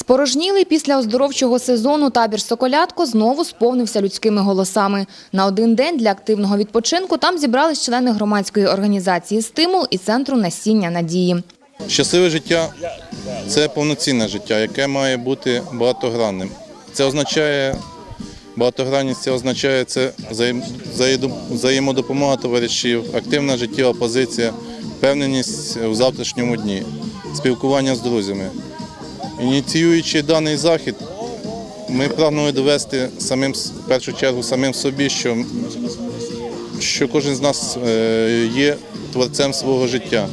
Спорожнілий після оздоровчого сезону табір «Соколятко» знову сповнився людськими голосами. На один день для активного відпочинку там зібрались члени громадської організації «Стимул» і Центру насіння надії. Щасливе життя це повноцінне життя, яке має бути багатогранним. Це означає багатогранність, це означає це взаємодопомога товаришів, активна життєва позиція, впевненість в завтрашньому дні, спілкування з друзями. Ініціюючи даний захід, ми прагнули довести самим в першу чергу самим собі, що, що кожен з нас е, є творцем свого життя.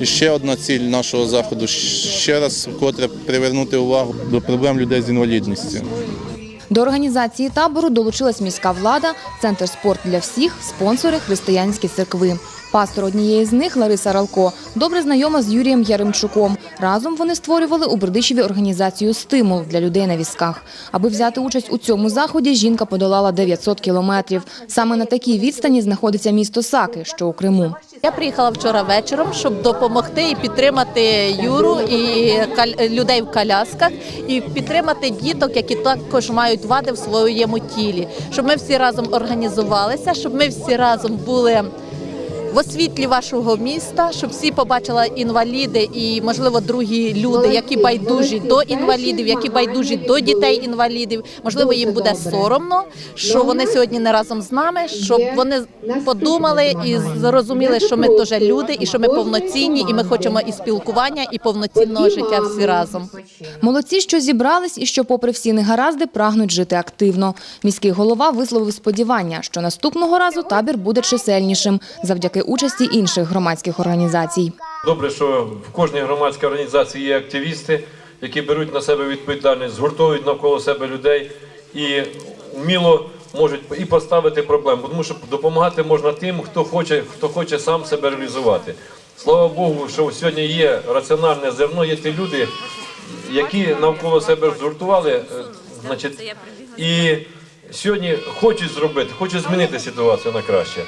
І ще одна ціль нашого заходу ще раз вкотре привернути увагу до проблем людей з інвалідністю. До організації табору долучилась міська влада, Центр спорт для всіх, спонсори християнські церкви. Пастор однієї з них Лариса Ралко добре знайома з Юрієм Яремчуком. Разом вони створювали у Бердичеві організацію Стимул для людей на візках. Аби взяти участь у цьому заході, жінка подолала 900 кілометрів. Саме на такій відстані знаходиться місто Саки, що у Криму. Я приїхала вчора вечором, щоб допомогти і підтримати Юру і людей в колясках, і підтримати діток, які також мають вади в своєму тілі. Щоб ми всі разом організувалися, щоб ми всі разом були. В освітлі вашого міста, щоб всі побачили інваліди і, можливо, другі люди, які байдужі до інвалідів, які байдужі до дітей інвалідів. Можливо, їм буде соромно, що вони сьогодні не разом з нами, щоб вони подумали і зрозуміли, що ми теж люди, і що ми повноцінні, і ми хочемо і спілкування, і повноцінного життя всі разом. Молодці, що зібрались і що, попри всі негаразди, прагнуть жити активно. Міський голова висловив сподівання, що наступного разу табір буде чисельнішим. Завдяки участі інших громадських організацій. Добре, що в кожній громадській організації є активісти, які беруть на себе відповідальність, згуртовують навколо себе людей і вміло можуть і поставити проблему, тому що допомагати можна тим, хто хоче, хто хоче сам себе реалізувати. Слава Богу, що сьогодні є раціональне зерно, є ті люди, які навколо себе згуртували, е, значить, і сьогодні хочуть зробити, хочуть змінити ситуацію на краще.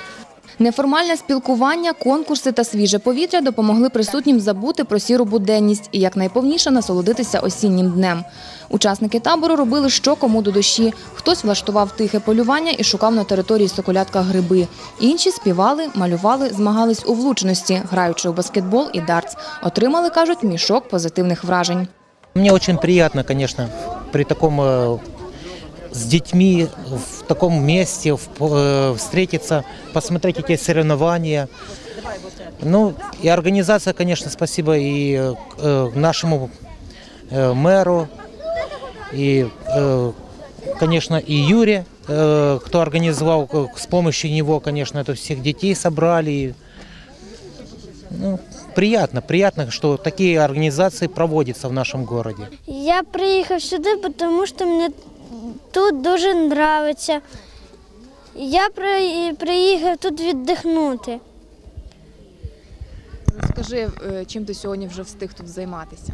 Неформальне спілкування, конкурси та свіже повітря допомогли присутнім забути про сіру буденність і якнайповніше насолодитися осіннім днем. Учасники табору робили що кому до душі. Хтось влаштував тихе полювання і шукав на території Соколятка гриби. Інші співали, малювали, змагались у влучності, граючи у баскетбол і дартс. Отримали, кажуть, мішок позитивних вражень. Мне очень приятно, конечно, при таком э, с детьми в таком месте в- э, встретиться, посмотреть эти соревнования. Ну и организация, конечно, спасибо и э, нашему э, мэру, и, э, конечно, и Юре, э, кто организовал, э, с помощью него, конечно, это всех детей собрали. И, Ну, приятно, приятно, что такие организации проводятся в нашем городе. Я приїхав сюди, тому що мені тут дуже подобається. Я приїхав тут віддихнути. Скажи, чим ти сьогодні вже встиг тут займатися?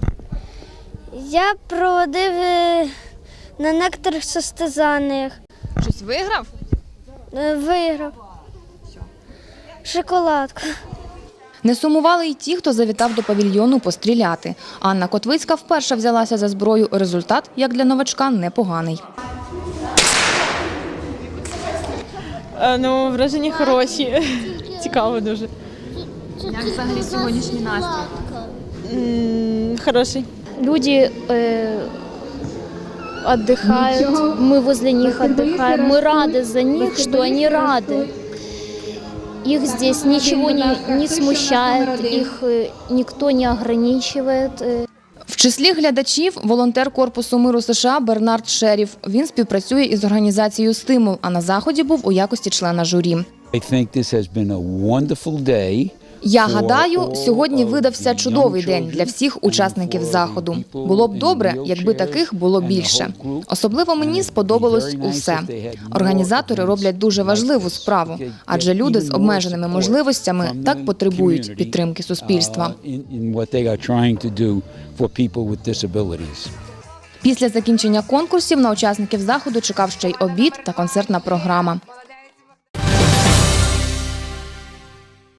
Я проводив е, на некоторих состязаннях, Щось виграв? е, виграв. Шоколадку. Не сумували й ті, хто завітав до павільйону постріляти. Анна Котвицька вперше взялася за зброю. Результат, як для новачка, непоганий. Ну, враження хороші. Цікаво дуже. Як взагалі сьогоднішній настрій? М, Хороший. Люди э, отдыхают, мы возле них отдыхаем, мы рады за них, что они рады. Их здесь ничего не, не смущает, их э, никто не ограничивает. э. Числі глядачів волонтер Корпусу миру США Бернард Шеріф. Він співпрацює із організацією Стимул, а на заході був у якості члена журі. I think this has been a wonderful. Я гадаю, сьогодні видався чудовий день для всіх учасників заходу. Було б добре, якби таких було більше. Особливо мені сподобалось усе. Організатори роблять дуже важливу справу, адже люди з обмеженими можливостями так потребують підтримки суспільства. uh, disabilities. Після закінчення конкурсів на учасників заходу чекав ще й обід та концертна програма.